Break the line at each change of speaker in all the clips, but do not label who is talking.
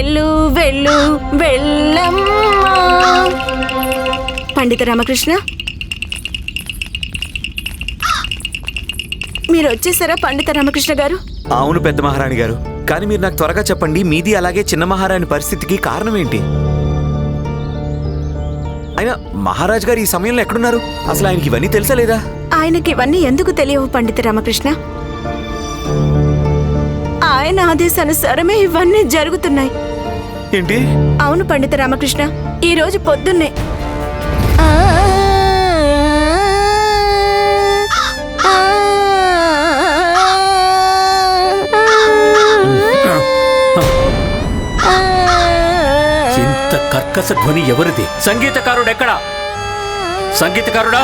వెళ్ళు వెళ్ళు వెళ్ళమ్మా. పండిత రామకృష్ణ మీరు వచ్చేసారా పండిత రామకృష్ణ గారు?
అవును పెద్ద మహారాణి గారు. కానీ మీరు నాకు త్వరగా చెప్పండి మీది అలాగే చిన్న మహారాణి పరిస్థితికి కారణం ఏంటి? అయినా మహారాజ్ గారు ఈ సమయంలో ఎక్కడున్నారు? అసలు ఆయనకి ఇవన్నీ తెలుసా లేదా?
ఆయనకి ఇవన్నీ ఎందుకు తెలియవు పండిత రామకృష్ణ? ఆయన ఆదేశానుసారమే ఇవన్నీ జరుగుతున్నాయి.
ఏంటి?
అవును పండిత రామకృష్ణ ఈ రోజు పొద్దున్నే.
ఇంత కర్కశ ధ్వని ఎవరిది? సంగీతకారుడు ఎక్కడా సంగీతకారుడా?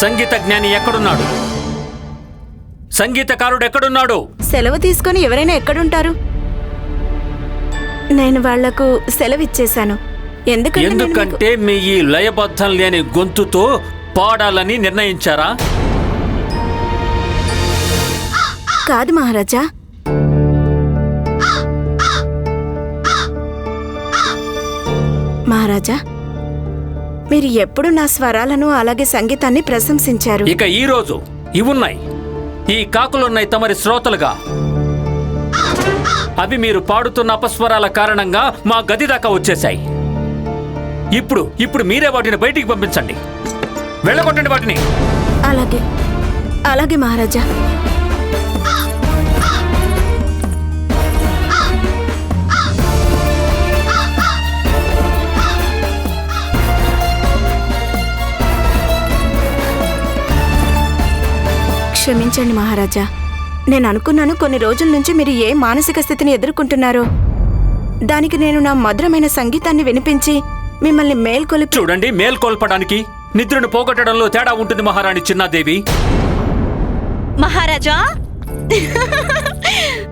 సంగీత జ్ఞాని ఎక్కడున్నాడు? సంగీతకారుడు ఎక్కడున్నాడు?
సెలవు తీసుకొని ఎవరైనా ఎక్కడుంటారు? నేను వాళ్ళకు సెలవు ఇచ్చేశాను ఎందుకంటే
మీ ఈ లయబద్ధం లేని గొంతుతో పాడాలని నిర్ణయించారా?
కాదు మహారాజా. మహారాజా మీరు ఎప్పుడు నా స్వరాలను అలాగే సంగీతాన్ని ప్రశంసించారు.
ఇక ఈ రోజు ఇవున్నాయి. ఈ కాకులున్నాయి తమరి శ్రోతలుగా. అవి మీరు పాడుతున్న అపస్వరాల కారణంగా మా గది దాకా వచ్చేశాయి. ఇప్పుడు ఇప్పుడు మీరే వాటిని బయటికి పంపించండి. వెళ్ళగొట్టండి వాటిని.
అలాగే అలాగే మహారాజా. క్షమించండి మహారాజా. నేను అనుకున్నాను కొన్ని రోజుల నుంచి మీరు ఏ మానసిక స్థితిని ఎదుర్కొంటున్నారో. దానికి నేను నా మధురమైన సంగీతాన్ని వినిపించి మిమ్మల్ని మేల్కొలిపి
చూడండి మేల్కొల్పడానికి నిద్రను పోగొట్టడంలో తేడా ఉంటుంది మహారాణి చిన్నాదేవి.
మహారాజా!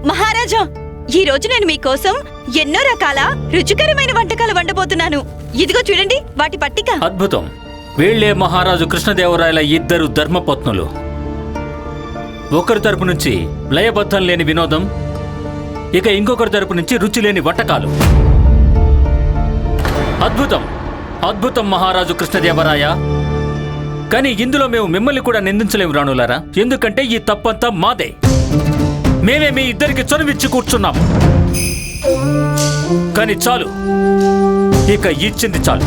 మహారాజా ఈ రోజు నేను మీకోసం ఎన్నో రకాల రుచికరమైన వంటకాలు వండబోతున్నాను. ఇదిగో చూడండి వాటి పట్టిక.
అద్భుతం. వీళ్ళే మహారాజు కృష్ణదేవరాయల ఇద్దరు ధర్మపత్నులు. ఒకరి తరపు నుంచి లయబద్ధం లేని వినోదం ఇక ఇంకొకరి తరపు నుంచి రుచి లేని వంటకాలు. అద్భుతం అద్భుతం మహారాజు కృష్ణదేవరాయ. కానీ ఇందులో మేము మిమ్మల్ని కూడా నిందించలేము రాణులారా. ఎందుకంటే ఈ తప్పంతా మాదే. మేమే మీ ఇద్దరికి చనువిచ్చి కూర్చున్నాం. కానీ చాలు. ఇక ఇచ్చింది చాలు.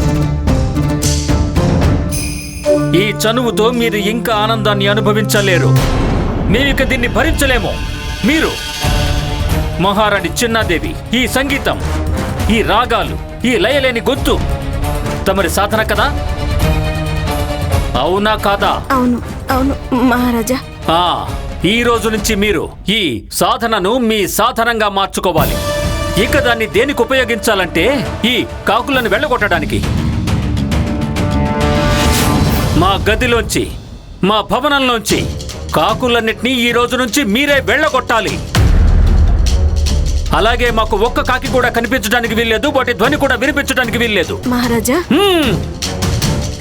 ఈ చనువుతో మీరు ఇంకా ఆనందాన్ని అనుభవించలేరు. మేమిక దీన్ని భరించలేము. మీరు మహారాణి చిన్నాదేవి ఈ సంగీతం ఈ రాగాలు ఈ లయలేని గొంతు తమరి సాధన కదా? అవునా కాదా?
అవును అవును మహారాజా.
ఆ ఈ రోజు నుంచి మీరు ఈ సాధనను మీ సాధనంగా మార్చుకోవాలి. ఇక దాన్ని దేనికి ఉపయోగించాలంటే ఈ కాకులను వెళ్ళగొట్టడానికి. మా గదిలోంచి మా భవనంలోంచి కాకులన్నిటినీ ఈ రోజు నుంచి మీరే వెళ్ళగొట్టాలి. అలాగే మాకు ఒక్క కాకి కూడా కనిపించడానికి వీల్లేదు వాటి ధ్వని కూడా వినిపించడానికి వీల్లేదు.
మహారాజా?
హ్మ్.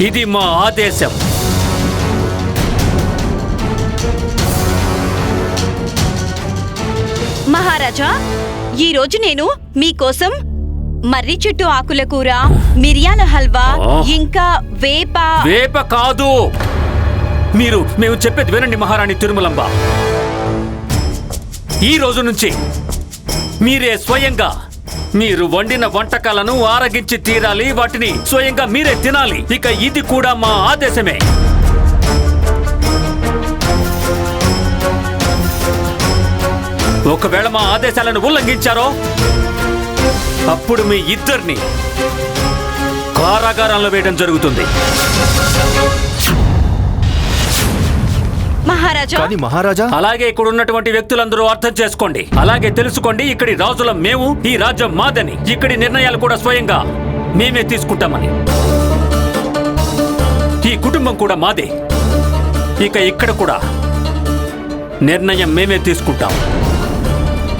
ఇది మా ఆదేశం.
మహారాజా ఈ రోజు నేను మీకోసం మర్రి చెట్టు ఆకుల కూర మిరియాల హల్వా. ఇంకా వేప
వేప కాదు. మీరు మేము చెప్పేది వినండి మహారాణి తిరుమలంబ. ఈ రోజు నుంచి మీరే స్వయంగా మీరు వండిన వంటకాలను ఆరగించి తీరాలి వాటిని స్వయంగా మీరే తినాలి. ఇక ఇది కూడా మా ఆదేశమే. ఒకవేళ మా ఆదేశాలను ఉల్లంఘించారో అప్పుడు మీ ఇద్దరిని కారాగారంలో వేయడం జరుగుతుంది.
మహారాజా?
కానీ మహారాజా?
అలాగే ఇక్కడ ఉన్నటువంటి వ్యక్తులందరూ అర్థం చేసుకోండి. అలాగే తెలుసుకోండి ఇక్కడి రాజులం మేము ఈ రాజ్యం మాదని. ఇక్కడి నిర్ణయాలు కూడా స్వయంగా మేమే తీసుకుంటామని. ఈ కుటుంబం కూడా మాదే. ఇక ఇక్కడ కూడా నిర్ణయం మేమే తీసుకుంటాం.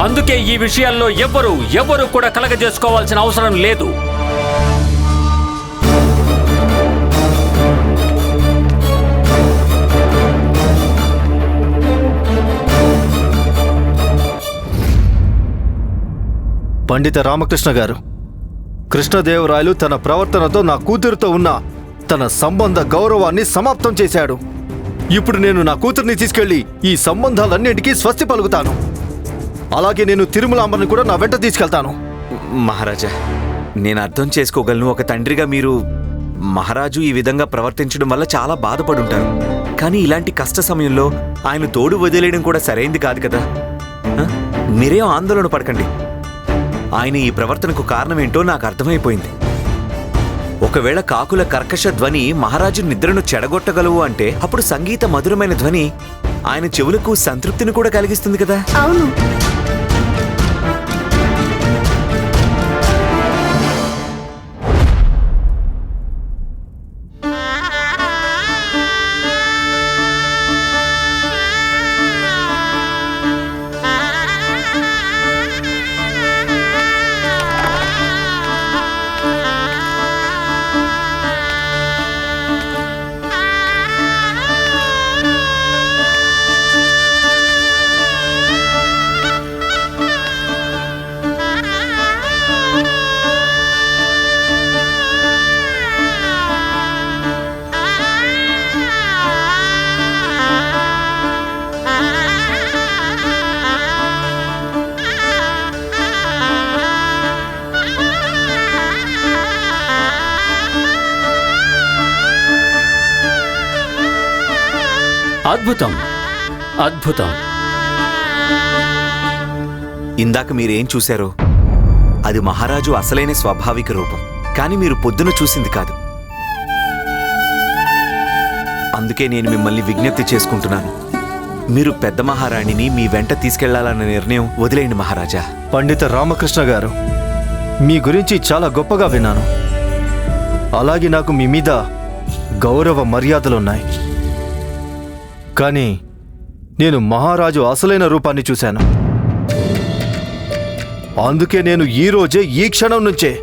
అందుకే ఈ విషయాల్లో ఎవ్వరూ ఎవ్వరూ కూడా కలగజేసుకోవాల్సిన అవసరం లేదు.
పండిత రామకృష్ణ గారు. కృష్ణదేవరాయలు తన ప్రవర్తనతో నా కూతురుతో ఉన్న తన సంబంధ గౌరవాన్ని సమాప్తం చేశాడు. ఇప్పుడు నేను నా కూతుర్ని తీసుకెళ్ళి ఈ సంబంధాలన్నింటికీ స్వస్తి పలుకుతాను. అలాగే నేను తిరుమలాంబర్ని కూడా నా వెంట తీసుకెళ్తాను.
మహారాజా నేను అర్థం చేసుకోగలను. ఒక తండ్రిగా మీరు మహారాజు ఈ విధంగా ప్రవర్తించడం వల్ల చాలా బాధపడుంటారు. కానీ ఇలాంటి కష్ట సమయంలో ఆయన తోడు వదిలేయడం కూడా సరైంది కాదు కదా? మీరేం ఆందోళన పడకండి. ఆయన ఈ ప్రవర్తనకు కారణమేంటో నాకు అర్థమైపోయింది. ఒకవేళ కాకుల కర్కశ ధ్వని మహారాజు నిద్రను చెడగొట్టగలవు అంటే అప్పుడు సంగీత మధురమైన ధ్వని ఆయన చెవులకు సంతృప్తిని కూడా కలిగిస్తుంది కదా?
అవును.
అద్భుతం. అద్భుతం.
ఇందాక మీరేం చూశారో అది మహారాజు అసలైన స్వాభావిక రూపం. కానీ మీరు పొద్దున చూసింది కాదు. అందుకే నేను మిమ్మల్ని విజ్ఞప్తి చేసుకుంటున్నాను. మీరు పెద్ద మహారాణిని మీ వెంట తీసుకెళ్ళాలన్న నిర్ణయం వదిలేయండి మహారాజా.
పండిత రామకృష్ణ గారు మీ గురించి చాలా గొప్పగా విన్నాను. అలాగే నాకు మీ మీద గౌరవ మర్యాదలున్నాయి. కానీ నేను మహారాజు అసలైన రూపాన్ని చూశాను. అందుకే నేను ఈరోజే ఈ క్షణం నుంచే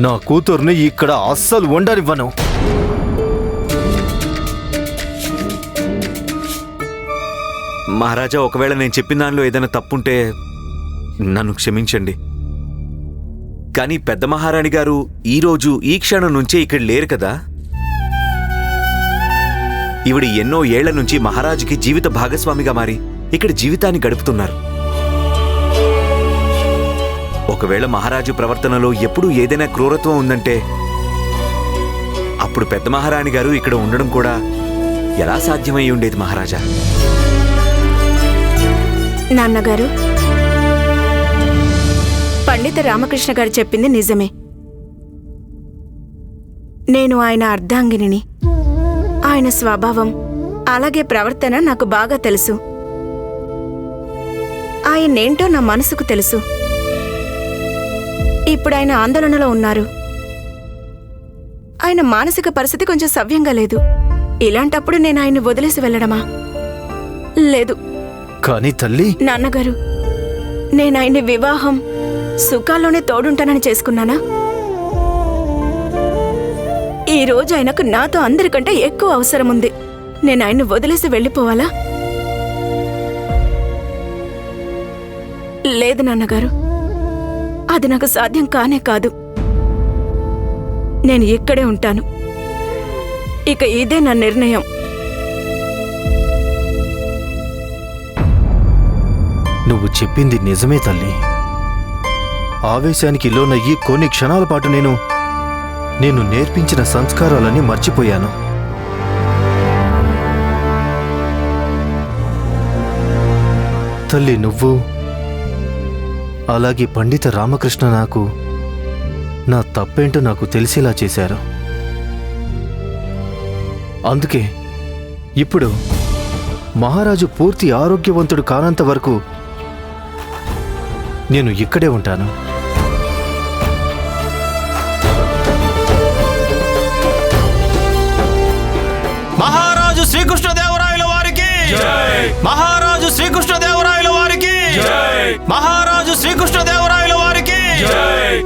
నా కూతుర్ని ఇక్కడ అస్సలు ఉండనివ్వను.
మహారాజా ఒకవేళ నేను చెప్పిన దానిలో ఏదైనా తప్పుంటే నన్ను క్షమించండి. కానీ పెద్ద మహారాణి గారు ఈరోజు ఈ క్షణం నుంచే ఇక్కడ లేరు కదా? ఈవిడ ఎన్నో ఏళ్ళ నుంచి మహారాజుకి జీవిత భాగస్వామిగా మారి ఇక్కడ జీవితాన్ని గడుపుతున్నారు. ఒకవేళ మహారాజు ప్రవర్తనలో ఎప్పుడూ ఏదైనా క్రూరత్వం ఉందంటే అప్పుడు పెద్ద మహారాణి గారు ఇక్కడ ఉండడం కూడా ఎలా సాధ్యమై ఉండేది మహారాజా?
నాన్నగారు పండిత రామకృష్ణ గారు చెప్పింది నిజమే. నేను ఆయన అర్ధాంగిని ఆయన స్వభావం అలాగే ప్రవర్తన నాకు బాగా తెలుసు. ఆయన్నేంటో నా మనసుకు తెలుసు. ఇప్పుడు ఆయన ఆందోళనలో ఉన్నారు. ఆయన మానసిక పరిస్థితి కొంచెం సవ్యంగా లేదు. ఇలాంటప్పుడు నేను ఆయన్ని వదిలేసి వెళ్ళడమా? లేదు.
కానీ తల్లి?
నాన్నగారు నేను ఆయన్ని వివాహం సుఖాల్లోనే తోడుంటానని చేసుకున్నానా? ఈ రోజు ఆయనకు నాతో అందరికంటే ఎక్కువ అవసరం ఉంది. నేను ఆయన్ని వదిలేసి వెళ్ళిపోవాలా? లేదు నాన్నగారు. అది నాకు సాధ్యం కానే కాదు. నేను ఇక్కడే ఉంటాను. ఇక ఇదే నా నిర్ణయం.
నువ్వు చెప్పింది నిజమే తల్లి. ఆవేశానికి లోనయ్యి కొన్ని క్షణాల పాటు నేను నేను నేర్పించిన సంస్కారాలన్నీ మర్చిపోయాను. తల్లి నువ్వు అలాగే పండిత రామకృష్ణ నాకు నా తప్పేంటో నాకు తెలిసేలా చేశారు. అందుకే ఇప్పుడు మహారాజు పూర్తి ఆరోగ్యవంతుడు కానంత వరకు నేను ఇక్కడే ఉంటాను.
మహారాజు శ్రీకృష్ణదేవరాయల వారికి. మహారాజు శ్రీకృష్ణదేవరాయల వారికి. మహారాజు శ్రీకృష్ణదేవరాయల వారికి.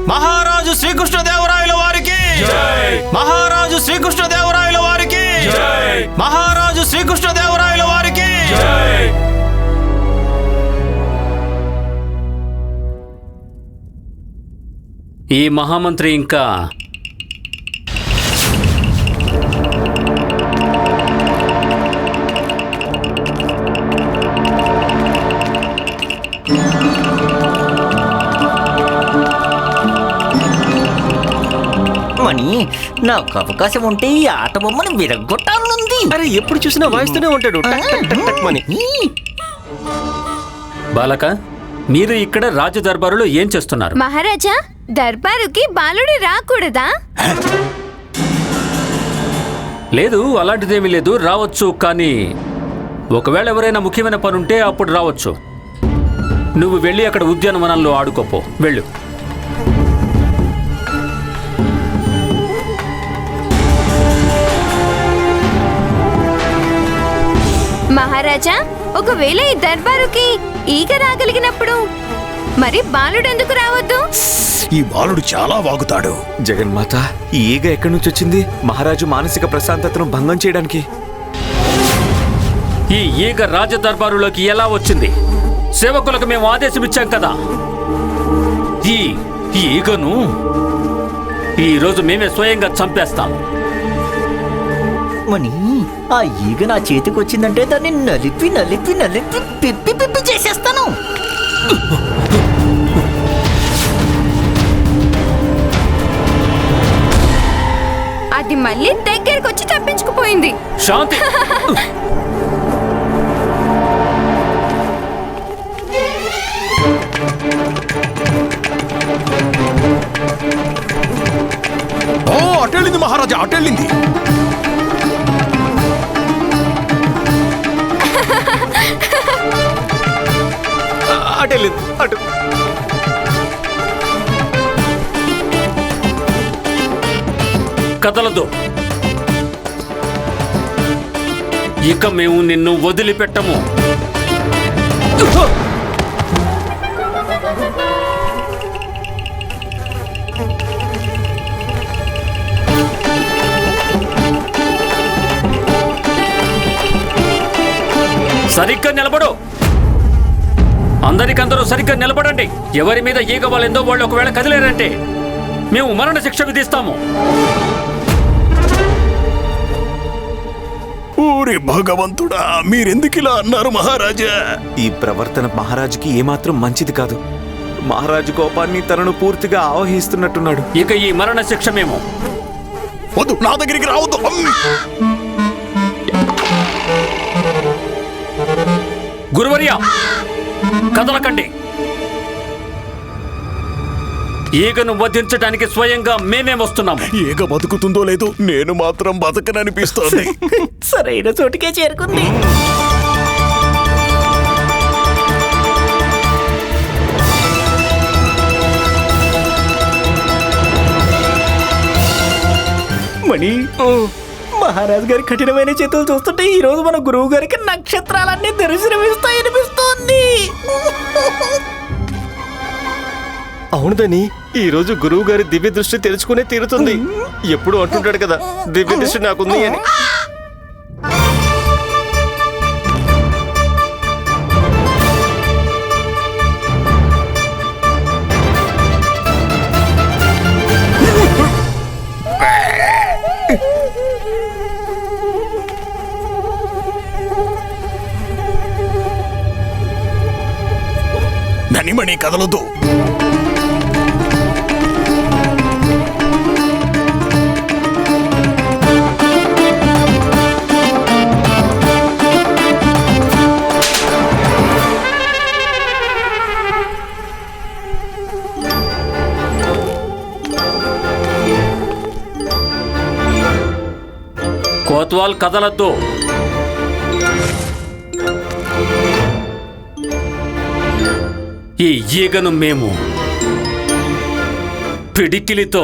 మహారాజు శ్రీకృష్ణదేవరాయల వారికి. మహారాజు శ్రీకృష్ణదేవరాయల వారికి. మహారాజు శ్రీకృష్ణదేవరాయల వారికి.
ఈ మహామంత్రి ఇంకా
మణి నాకు అవకాశం ఉంటే ఈ ఆట బొమ్మను విరగొట్టాలనుంది
అరే ఎప్పుడు చూసినా వాయిస్తూనే ఉంటాడు. టక్ టక్ టక్ టక్ మని.
బాలక మీరు ఇక్కడ రాజ దర్బారులో ఏం చేస్తున్నారు?
మహారాజా దర్బారుకి బాలుడు రాకూడదా?
లేదు అలాంటిదేమీ లేదు. రావచ్చు కానీ ఒకవేళ ఎవరైనా ముఖ్యమైన పని ఉంటే అప్పుడు రావచ్చు. నువ్వు వెళ్ళి అక్కడ ఉద్యానవనంలో ఆడుకోపో. వెళ్ళు.
మహారాజా ఒకవేళ ఈ దర్బారుకి ఈగ రాగలిగినప్పుడు మరి బాలుడు ఎందుకు రావద్దు?
ఈ బాలుడు చాలా వాగుతాడు.
జగన్మాత ఈ ఈగ ఎక్కడి నుంచి వచ్చింది? మహారాజు మానసిక ప్రశాంతతను భంగం చేయడానికి.
ఈ ఈగ రాజ దర్బారులోకి ఎలా వచ్చింది? సేవకులకు మేము ఆదేశం ఇచ్చాం కదా. ఈ ఈ ఈగను ఈ రోజు మేమే స్వయంగా చంపేస్తాం.
మణి ఆ ఈగ నా చేతికి వచ్చిందంటే దాన్ని నలిపి నలిపి నలిపి పిప్పి పిప్పి చేసేస్తాను.
అది మళ్ళీ దగ్గరకు వచ్చి తప్పించుకుపోయింది.
శాంతి.
ఓ అటెళ్ళింది మహారాజా అటెళ్ళింది.
కదలదు. ఇక మేము నిన్ను వదిలిపెట్టము. సరిగ్గా నిలబడు. అందరికందరూ సరిగ్గా నిలబడండి. ఎవరి మీద ఈగ వాళ్ళెందో వాళ్ళు ఒకవేళ కదిలేరంటే మేము మరణ శిక్ష విధిస్తాము
ఊరి భగవంతుడా మీరెందుకు ఇలా అన్నారు మహారాజా?
ఈ ప్రవర్తన మహారాజుకి ఏమాత్రం మంచిది కాదు. మహారాజు కోపాన్ని తనను పూర్తిగా ఆవహిస్తున్నట్టున్నాడు.
ఇక ఈ మరణ శిక్ష మేము.
వద్దు నా దగ్గరికి రావద్దు!
గురువర్య కదలకండి. ఈగను వధించడానికి స్వయంగా మేమే వస్తున్నాము.
ఈగ బతుకుతుందో లేదో నేను మాత్రం బతకననిపిస్తోంది.
సరైన చోటికే చేరుకుంది. మణి మహారాజ్ గారి కఠినమైన చేతులు చూస్తుంటే ఈ రోజు మన గురువు గారికి నక్షత్రాలన్నీ దర్శనమిస్తాయి అనిపిస్తోంది
అవునుదని ఈ రోజు గురువు గారి దివ్య దృష్టి తెరుచుకునే తీరుతుంది. ఎప్పుడు అంటుంటాడు కదా దివ్య దృష్టి నాకుంది అని.
ధనిమణి కదలదు
కోత్వాల్ కదలద్దు. ఈ ఈగను మేము పిడికిలితో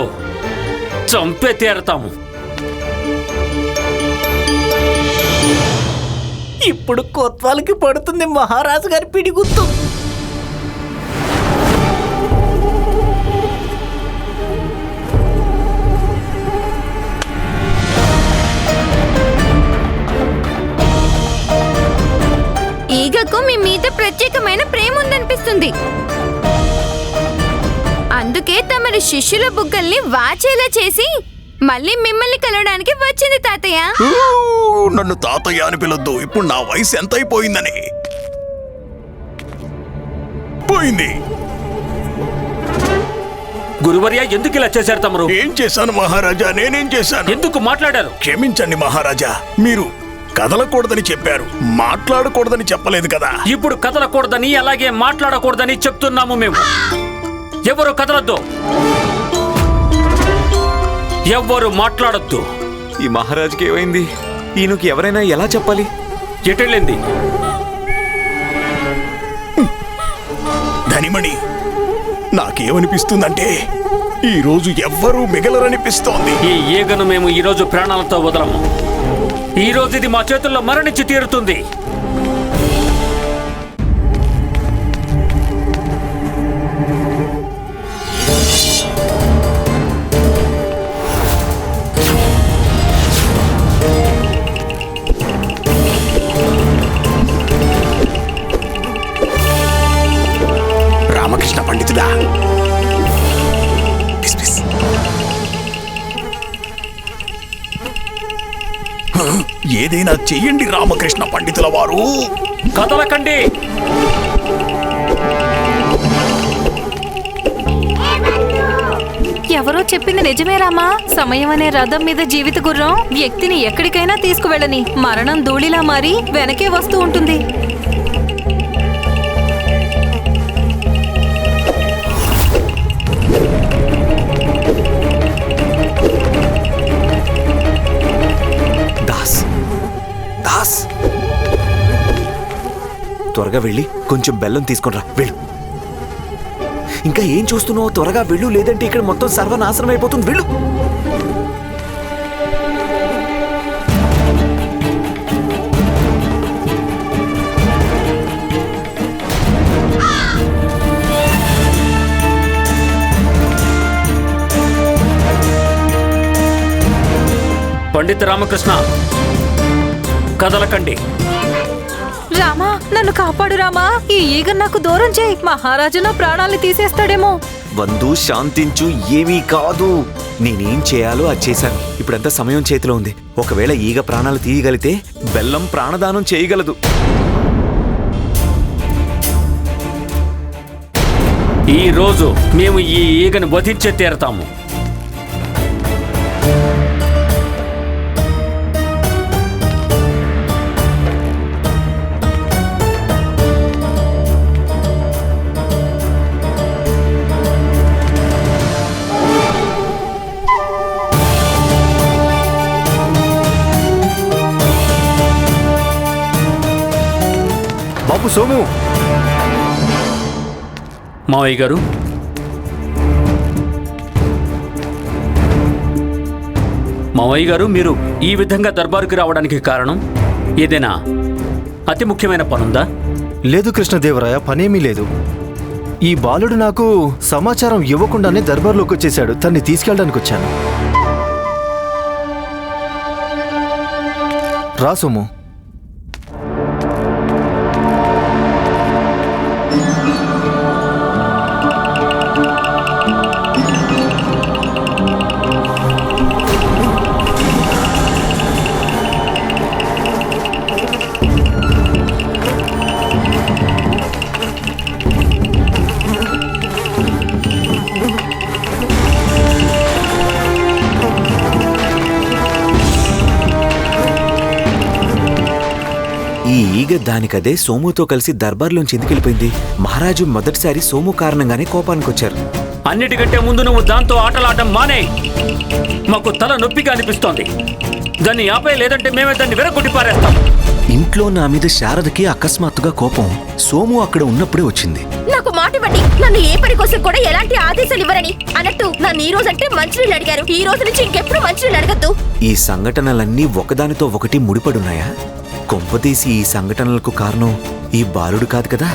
చంపే తీరతాము.
ఇప్పుడు కొత్వాలకి పడుతుంది మహారాజు గారి పిడిగుత్తు.
ప్రత్యేకమైన ప్రేమ ఉందనిపిస్తుంది అందుకే తమరి శిష్యుల బుగ్గల్ని వాచేలా చేసి మళ్ళీ మిమ్మల్ని కలవడానికి వచ్చింది తాతయ్య.
నన్ను తాతయ్య అని పిలొద్దు. ఇప్పుడు నా వయసు ఎంత అయిపోయిందని పోయింది.
గురువర్య ఎందుకు ఇలా చేశారు తమరు?
ఏం చేశాను మహారాజా? నేనేం చేశాను?
ఎందుకు మాట్లాడారు?
క్షమించండి మహారాజా. మీరు కదలకూడదని చెప్పారు. మాట్లాడకూడదని చెప్పలేదు కదా.
ఇప్పుడు కదలకూడదని అలాగే మాట్లాడకూడదని చెప్తున్నాము మేము. ఎవరు కదలొద్దు? ఎవ్వరు మాట్లాడొద్దు.
ఈ మహారాజుకి ఏమైంది? ఈయనకి ఎవరైనా ఎలా చెప్పాలి?
ఎటెళ్ళింది?
ధనిమణి నాకేమనిపిస్తుందంటే ఈ రోజు ఎవ్వరూ మిగలరనిపిస్తోంది.
ఈ ఈగను మేము ఈ రోజు ప్రాణాలతో వదలము. ఈ రోజు ఇది మా చేతుల్లో మరణించి తీరుతుంది.
ఏదైనా చెయ్యండి రామకృష్ణ పండితుల వారు.
కదలకండి.
ఎవరో చెప్పింది నిజమే రామా? సమయం అనే రథం మీద జీవిత గుర్రం వ్యక్తిని ఎక్కడికైనా తీసుకువెళ్ళని. మరణం ధూళిలా మారి వెనకే వస్తూ ఉంటుంది.
త్వరగా వెళ్ళి కొంచెం బెల్లం తీసుకునిరా వెళ్ళు. ఇంకా ఏం చూస్తున్నావు త్వరగా వెళ్ళు లేదంటే ఇక్కడ మొత్తం సర్వనాశనం అయిపోతుంది. వెళ్ళు.
పండిత రామకృష్ణ కదలకండి.
నన్ను కాపాడు రామా. ఈ ఈగ నాకు దూరం చేయి. మహారాజు నా ప్రాణాల్ని తీసేస్తాడేమో.
వందు శాంతించు ఏమీ కాదు. నేనేం చేయాలో అది చేశాను. ఇప్పుడంతా సమయం చేతిలో ఉంది. ఒకవేళ ఈగ ప్రాణాలు తీయగలితే బెల్లం ప్రాణదానం చేయగలదు.
ఈ రోజు మేము ఈ ఈగను వధించే తీరతాము.
సోము.
మావయ్య గారు. మావయ్య గారు మీరు ఈ విధంగా దర్బారుకి రావడానికి కారణం ఏదైనా అతి ముఖ్యమైన పనుందా?
లేదు కృష్ణదేవరాయ పనేమీ లేదు. ఈ బాలుడు నాకు సమాచారం ఇవ్వకుండానే దర్బార్లోకి వచ్చేశాడు. తన్ని తీసుకెళ్ళడానికి వచ్చాను. రా
ఈగ దానికదే సోముతో కలిసి దర్బార్లోంచి ఎందుకెళ్ళిపోయింది? మహారాజు మొదటిసారి సోము కారణంగానే కోపానికి వచ్చారు
అన్నిటికంటే ముందు నువ్వు దాంతో ఆటలాడడం మానే. మాకు తల నొప్పిగా అనిపిస్తోంది. దాన్ని ఆపే లేదంటే మేమే దాన్ని వెరగొట్టి పారేస్తాం.
ఇంట్లో నా మీద శారదకి అకస్మాత్తుగా కోపం సోము అక్కడ ఉన్నప్పుడే వచ్చింది.
నాకు మాట ఇవ్వండి. నన్ను ఏ పని కోసం కూడా ఎలాంటి ఆదేశాలు ఇవ్వరని. అన్నట్టు నన్ను ఈ రోజు అంటే మంచినీళ్ళు అడిగారు. ఈ రోజు నుంచి ఇంకెప్పుడు మంచినీళ్ళు అడగద్దు.
ఈ సంఘటనలన్నీ ఒకదానితో ఒకటి ముడిపడున్నాయా? కొంపతీసి ఈ సంఘటనలకు కారణం ఈ బాలుడు కాదు కదా?